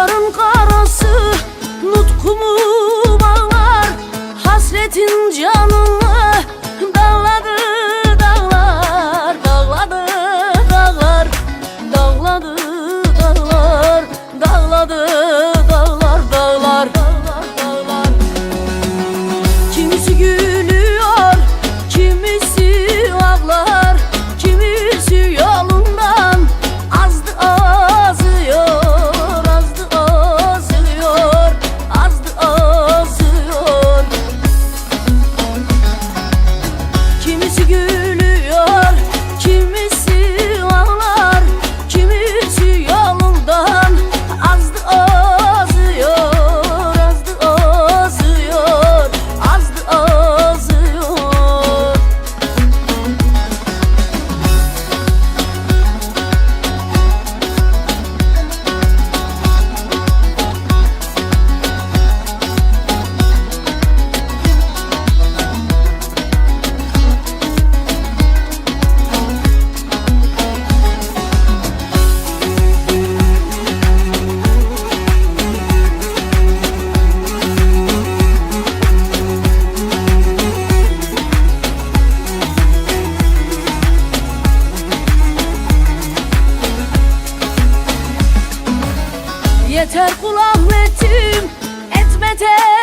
Kaşların karası nutkumu bağlar. Hasretin canımı Yeter kul ahmetim etmeden